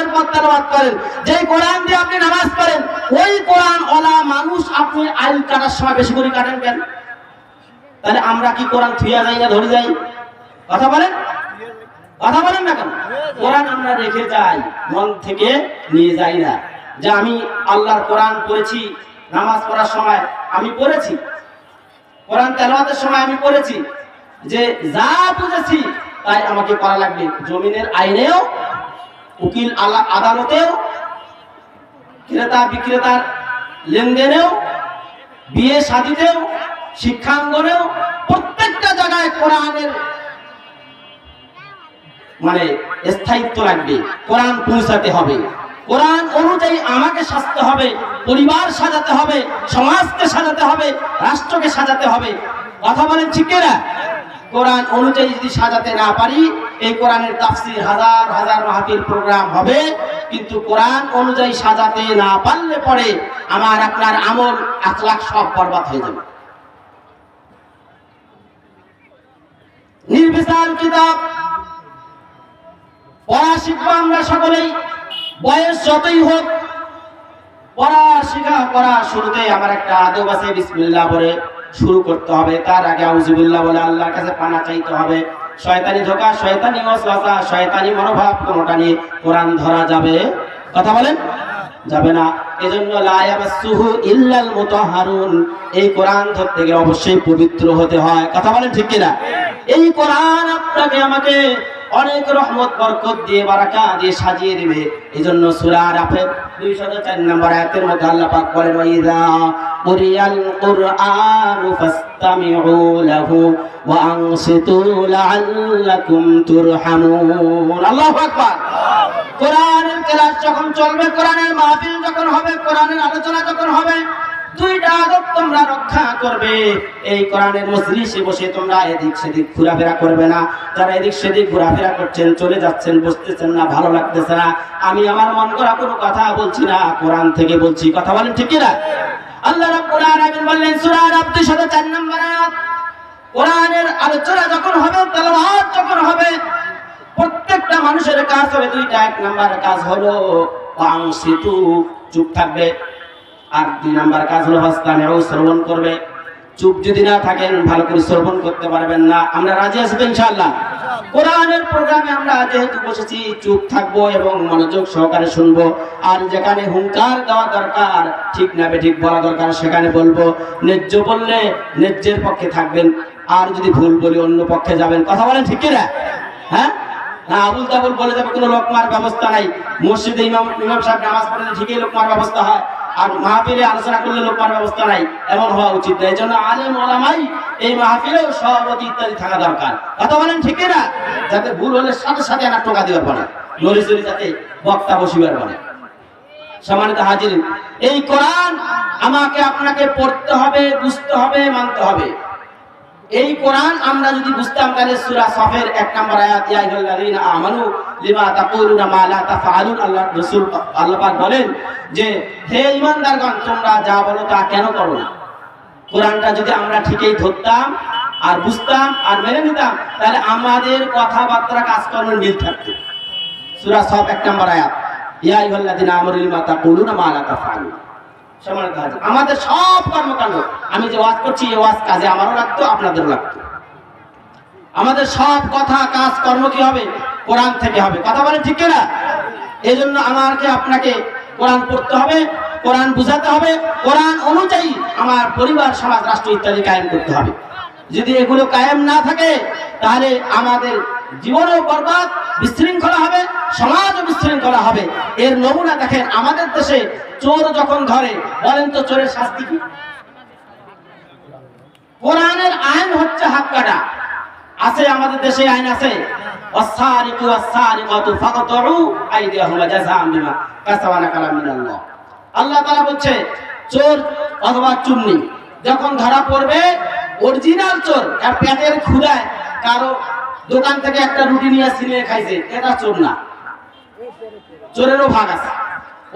নামাজের পর তেলাওয়াত করেন। যেই কোরআন দিয়ে আপনি নামাজ পড়েন, ওই কোরআন ওলা মানুষ আপনি আইল কাটার সময় বেশি করে কাটেন কেন? তাহলে আমরা কি কোরআন থুইয়া যাই না ধরে যাই? কথা বলেন? কথা বলেন না কেন? কোরআন আমরা রেখে যাই, মন থেকে নিয়ে যাই না। যে আমি আল্লাহর কোরআন পড়েছি, নামাজ পড়ার সময় আমি পড়েছি, কোরআন তেলাওয়াতের সময় আমি পড়েছি, যে যা বুঝেছি তাই আমাকে করা লাগবে। জমিনের আইনেও উকিল আলা- আদালতেও, ক্রেতা বিক্রেতার লেনদেনেও, বিয়ে শাদিতেও শিক্ষাঙ্গনেও, প্রত্যেকটা জায়গায় কোরআনের মানে স্থায়িত্ব লাগবে কোরআন পৌঁছাতে হবে। কোরআন অনুযায়ী আমাকে সাজতে হবে, পরিবার সাজাতে হবে, সমাজকে সাজাতে হবে, রাষ্ট্রকে সাজাতে হবে। কথা বলেন ঠিক না কোরআন অনুযায়ী যদি সাজাতে না পারি এই কোরআনের তাফসির হাজার হাজার মাহফিল প্রোগ্রাম হবে। কিন্তু কোরআন অনুযায়ী সাজাতে না পারলে পরে আমার আপনার আমল, আখলাখ সব বরবাদ হয়ে যাবে। নির্বিচার কিতাব, পড়া শিখব আমরা সকলেই। বয়স যতই হোক, পড়া শিখা করা শুরুতে আমার একটা আদব আছে, বিসমিল্লাহ বলে শুরু করতে হবে। তার আগে আউজুবিল্লাহ বলে আল্লাহর কাছে পানা চাইতে হবে। শয়তানি ধোকা, শয়তানি ওয়াসওয়াসা শয়তানি মনোভাব, কোনোটা নিয়ে কোরআন ধরা যাবে? কথা বলেন? যাবে না। এজন্য লা ইয়ামাসসুহু ইল্লাল মুতাহহারুন এই কোরআন ধরতে গেলে অবশ্যই পবিত্র হতে হয়। কথা বলেন ঠিক কিনা? এই কোরআন আপনাকে আমাকে অনেক রহমত, বরকত দিয়ে, বারাকা দিয়ে সাজিয়ে দিবে। এই জন্য সূরা আরাফের 204 নম্বর আয়াতের মধ্যে আল্লাহ পাক বলেন ওয়াইদা কুরিয়াল কুরআন ফাসতামিউ লাহু ওয়া আনসিতু লাআল্লাকুম তুরহামুন আল্লাহু আকবার। কোরআনের ক্লাস যখন চলবে, কোরআনের মাহফিল যখন হবে, কোরআনের আলোচনা যখন হবে, দুইটা আদব তোমরা রক্ষা করবে। এই কোরআনের মজলিসে বসে তোমরা এদিক সেদিক ঘোরাফেরা করবে না। যারা এদিক সেদিক ঘোরাফেরা করছেন, চলে যাচ্ছেন, বসতেছেন না, ভালো লাগতেছে না। আমি আমার মন করা কোনো কথা বলছি না, কোরআন থেকে বলছি। কথা বলেন ঠিক না আল্লাহ রাব্বুল আলামিন বললেন, সূরা আরাফ 204 নম্বর আয়াত। কোরআনের আলোচনা যখন হবে, তেলাওয়াত যখন হবে, প্রত্যেকটা মানুষের কাজ হবে দুইটা। এক নাম্বার কাজ হলো পাংসিতু চুপ থাকবে। আর দুই নাম্বার কাজ হলো হস্তানেও শ্রবণ করবে। চুপ যদি না থাকেন, ভালো করে শ্রবণ করতে পারবেন না। আমরা রাজি তো ইনশাআল্লাহ? কোরআনের প্রোগ্রামে আমরা যেহেতু বসেছি, চুপ থাকব এবং মনোযোগ সহকারে শুনব। আর যেখানে হুঙ্কার দেওয়া দরকার, ঠিক না ঠিক বলা দরকার, সেখানে বলব, ন্যায্য বললে ন্যায্যের পক্ষে থাকবেন। আর যদি ভুল বলি, অন্য পক্ষে যাবেন। কথা বলেন ঠিক না হ্যাঁ? না আবুল তাবুল বলে যাবে, কোনো লোকমার ব্যবস্থা নাই। মসজিদে ইমাম ইমাম সাহেব নামাজ পড়লে ঠিকই লোকমার ব্যবস্থা হয়। আর মাহফিলে আলোচনা করলে লোকমার ব্যবস্থা নাই। এমন হওয়া উচিত না। এই জন্য আলেম ওলামাই এই মাহফিলেও সভাপতি ইত্যাদি থাকা দরকার। কথা বলেন ঠিক না যাতে ভুল হলে সাথে সাথে একটা টোকা দেওয়ার পরে নড়ি চড়ি যাতে বক্তা বসিবার পরে সম্মানিত হাজির, এই কোরআন আমাকে আপনাকে পড়তে হবে, বুঝতে হবে, মানতে হবে। এই কোরআন আমরা যদি বুঝতাম, তাহলে সূরা সফের এক নম্বর আয়াত, ইয়া আইয়ুহাল্লাযীনা আমানু লিমা তাকুলুনা মা লা তাফআলুন, আল্লাহ রাসূল আল্লাহ পাক বলেন যে, হে ঈমানদারগণ, তোমরা যা বলো তা কেন করো না? কোরআনটা যদি আমরা ঠিকই ধরতাম আর বুঝতাম আর মেনে নিতাম, তাহলে আমাদের কথাবার্তা কাজকর্মের মিল থাকতো। সূরা সব এক নম্বর আয়াত। ইয়া আইয়ুহাল্লাযীনা আমানু লিমা তাকুলুনা মা লা তাফআলুন। সম্মানিত আমাদের সব কর্মকাণ্ড, আমি যে ওয়াজ করছি, এই ওয়াজ কাজে আমারও লাগতো, আপনাদেরও লাগতো। আমাদের সব কথা কাজ কর্ম কি হবে? কোরআন থেকে হবে। কথা বলে ঠিক না এই জন্য আমাকে আপনাকে কোরআন পড়তে হবে, কোরআন বুঝাতে হবে, কোরআন অনুযায়ী আমার পরিবার, সমাজ, রাষ্ট্র ইত্যাদি কায়েম করতে হবে। যদি এগুলো কায়েম না থাকে, তাহলে আমাদের জীবনও বরবাদ, বিশৃঙ্খলা হবে, সমাজও বিশৃঙ্খলা হবে। এর নমুনা দেখেন আমাদের দেশে চোর যখন ধরে, বলেন তো চোরের শাস্তি কি? কোরআনের আইন হচ্ছে হাত কাটা আছে, আমাদের দেশে আইন আছে। অসারিকু অসারিকাতু ফাকতউ আইদিয়াহুমা জাযাআম বিমা কাসাবানা কালাম মিনাল্লাহ। আল্লাহ তাআলা বলছে, চোর অথবা চুন্নি, যখন ধরা পড়বে, অরিজিনাল চোর আর পেটের ক্ষুধায় কারও দোকান থেকে একটা রুটি নিয়ে ছিনিয়ে খাইছে, এটা চোর না। চোরেরও ভাগ আছে।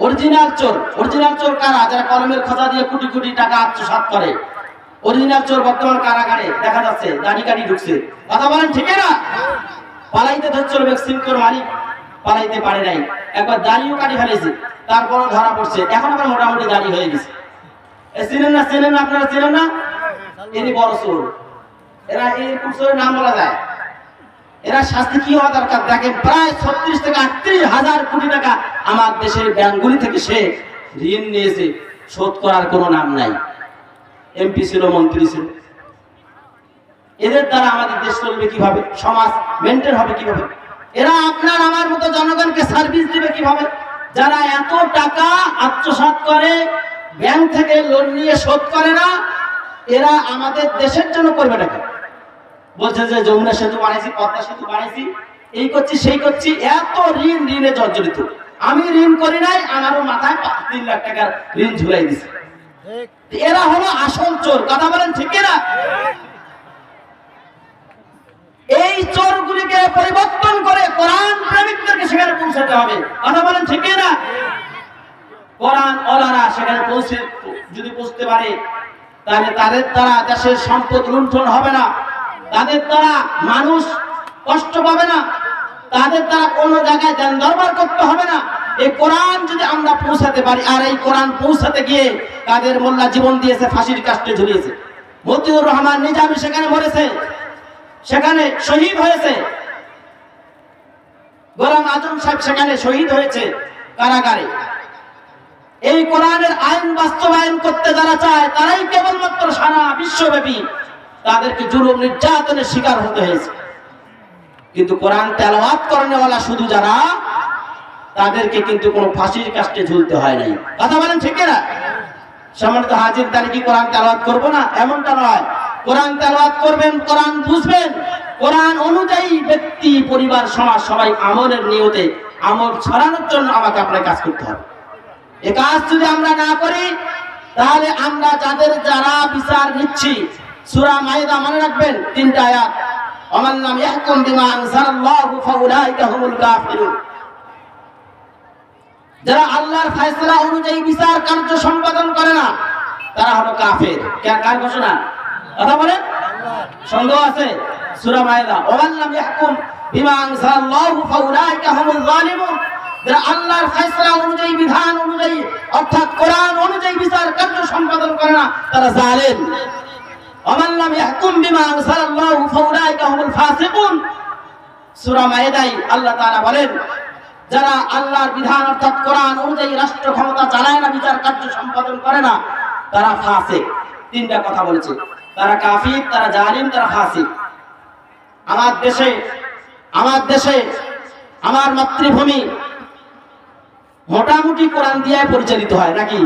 অরিজিনাল চোর অরিজিনাল চোর কারা? যারা কলমের খোঁজা দিয়ে কোটি কোটি টাকা আত্মসাৎ করে। অরিজিনাল চোর বর্তমান কারাগারে, দেখা যাচ্ছে, দাড়ি কাটি ঢুকছে। কথা বলেন ঠিক না? পালাইতে ধরছিল তোর মালিক, পালাইতে পারে নাই। একবার দাড়িও কাটি ফেলেছে, তারপরও ধরা পড়ছে। এখন আবার মোটামুটি দাড়ি হয়ে গেছে। চিনেন না চিনেন না, আপনারা চিনেন না? ইনি বড় চোর। এরা এরকম চোরের নাম বলা যায়। এরা শাস্তি কি হওয়া দরকার? দেখেন, প্রায় ছত্রিশ থেকে আটত্রিশ হাজার কোটি টাকা আমার দেশের ব্যাংকগুলি থেকে সে ঋণ নিয়েছে। শোধ করার কোনো নাম নাই। এমপি ছিল, মন্ত্রী ছিল। এদের দ্বারা আমাদের দেশ চলবে কীভাবে? সমাজ মেনটেন হবে কীভাবে? এরা আপনার, আমার মতো জনগণকে সার্ভিস দিবে কীভাবে? যারা এত টাকা আত্মসাৎ করে ব্যাংক থেকে লোন নিয়ে শোধ করে না, এরা আমাদের দেশের জন্য করবে টাকা বলছে যে, যমুনা সেতু বানাইছি, পদ্মা সেতু বানাইছি, এই করছি, সেই করছি, এত ঋণ, ঋণে জর্জরিত। আমি ঋণ করি নাই, আমারও মাথায় পা- তিন লাখ টাকার ঋণ ঝুলাই দিছে। এরা হলো আসল চোর। কথা বলেন ঠিক না এই চোরগুলিকে পরিবর্তন করে কোরআন প্রেমিকদেরকে সেখানে পৌঁছাতে হবে। কথা বলেন ঠিক না কোরআন অলারা সেখানে পৌঁছে যদি পৌঁছতে পারে, তাহলে তাদের দ্বারা দেশের সম্পদ লুণ্ঠন হবে না। তাদের দ্বারা মানুষ কষ্ট পাবে না। তাদের দ্বারা কোনো জায়গায় দেন দরবার করতে হবে না। এই কোরআন যদি আমরা পৌঁছাতে পারি, আর এই কোরআন পৌঁছাতে গিয়ে তাদের মোল্লা জীবন দিয়েছে, ফাঁসির কাস্টে ঝুলিয়েছে। মতিউর রহমান নিজামী সেখানে মরেছে, সেখানে শহীদ হয়েছে। গোলাম আজম সাহেব সেখানে শহীদ হয়েছে কারাগারে। এই কোরআনের আইন বাস্তবায়ন করতে যারা চায়, তারাই কেবলমাত্র সারা বিশ্বব্যাপী তাদেরকে জুলুম নির্যাতনের শিকার হতে হয়েছে। কিন্তু কোরআন তেলাওয়াত করেনেওয়ালা শুধু যারা তাদেরকে কিন্তু কোনো ফাঁসির কাস্টে ঝুলতে হয় নাই। কথা বলেন ঠিক না সম্মানিত হাজির, তাহলে কি কোরআন তেলাওয়াত করব না? এমনটা নয়। কোরআন তেলাওয়াত করবেন, কোরআন বুঝবেন। কোরআন অনুযায়ী ব্যক্তি, পরিবার, সমাজ, সবাই আমলের নিয়তে আমল ছড়ানোর জন্য আমাকে আপনার কাজ করতে হবে। এ কাজ যদি আমরা না করি, তাহলে আমরা যাদের যারা বিচার নিচ্ছি, সুরা মাইদা মনে রাখবেন, তিনটা আয়াত আমার নাম ইয়াহকুম বিমা আনজালাল্লাহু ফাউলাইকা হুমুল কাফিরুন যারা আল্লাহর ফয়সালা অনুযায়ী বিচার কার্য সম্পাদন করে না, তারা হলো কাফের। কার ঘোষণা? কথা বলেন? সন্দেহ আছে? সূরা মাইদা ওমান লাম ইয়াহকুম বিমা আনজালাল্লাহু ফাউলাইকা হুমুল যালিমুন। যারা আল্লাহর ফয়সালা অনুযায়ী, বিধান অনুযায়ী, অর্থাৎ কোরআন অনুযায়ী বিচার কার্য সম্পাদন করে না, তারা জালেম। ওমান লাম ইয়াহকুম বিমা আনজালাল্লাহু ফাউলাইকা হুমুল ফাসিকুন। সূরা মাইদায় আল্লাহ তাআলা বলেন যারা আল্লাহর বিধান অর্থাৎ কোরআন অনুযায়ী রাষ্ট্র ক্ষমতা চালায় না, বিচার কার্য সম্পাদন করে না, তারা ফাঁসে তিনটা কথা বলেছে। তারা কাফির, তারা জালিম, তারা ফাঁসে আমার দেশে আমার দেশে, আমার মাতৃভূমি মোটামুটি কোরআন দিয়ে পরিচালিত হয়, নাকি?